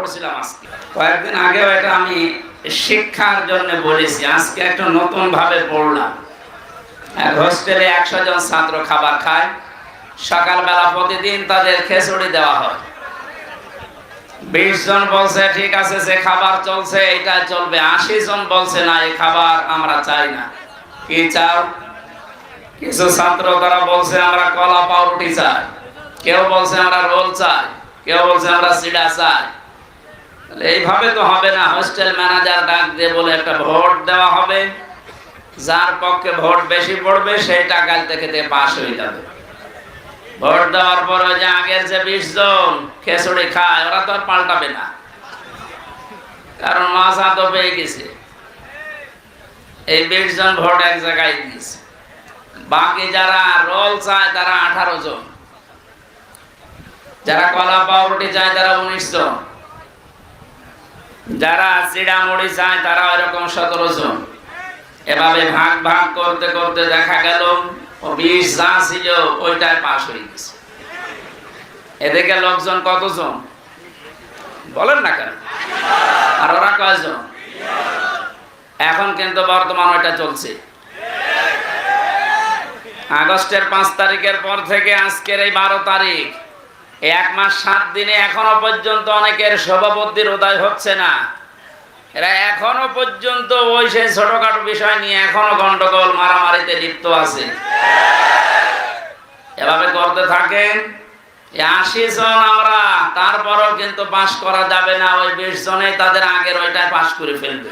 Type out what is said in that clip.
পড়ছিলাম আজকে। কয়েকদিন আগেও এটা আমি শিক্ষার জন্য বলেছি, আজকে একটু নতুন ভাবে পড়লাম। এক হোস্টেলে একশো জন ছাত্র খাবার খায়, সকালবেলা প্রতিদিন তাদের খেচুড়ি দেওয়া হয়। বিশ জন বলছে, ঠিক আছে, যে খাবার চলছে এটা চলবে। আশি জন বলছে, না, এই খাবার আমরা চাই না। কি চাও? কিছু ছাত্র তারা বলছে, আমরা কলা পাউরুটি চাই। কেউ বলছে, আমরা রোল চাই। কেউ বলছে, আমরা সিডা চাই। এইভাবে তো হবে না। হোস্টেল ম্যানেজার ডাক দিয়ে বলে একটা ভোট দেওয়া হবে। যার পক্ষে ভোট বেশি পড়বে, সেই টাকাল থেকে পাশ হয়ে যাবে। ভোট দেওয়ার পর ওই যে আগের যে বিশ জন খেসুড়ি খায়, ওরা তো আর পাল্টাবে না। কারণ মাছা তো পেয়ে গেছে। এই বিশ জন ভোট এক জায়গায় দিয়েছে। বাকি যারা রোল চায়, তারা আঠারো জন। যারা কলা পাউরুটি চায়, তারা উনিশ জন। যারা চিড়া মুড়ি চায়, তারা ওইরকম সতেরো জন। এভাবে ভাগ ভাগ করতে করতে দেখা গেল যা ছিল পাশ হয়ে গেছে। এদিকে লোকজন কতজন? বলেন না কেন? আর ওরা কয়জন? এখন কিন্তু বর্তমান ওইটা চলছে। আগস্টের পাঁচ তারিখের পর থেকে আজকের এই বারো তারিখ। এক মাস সাত দিনে এখনও পর্যন্ত অনেকের সভাপতির উদয় হচ্ছে না। এরা এখনও পর্যন্ত ওই সেই ছোটখাটো বিষয় নিয়ে এখনও গন্ডগোল, মারামারিতে লিপ্ত আছে। এভাবে করতে থাকেন? আশি জন আমরা, তারপরেও কিন্তু পাশ করা যাবে না। ওই বিশ জনে তাদের আগের ওইটাই পাশ করে ফেলবে।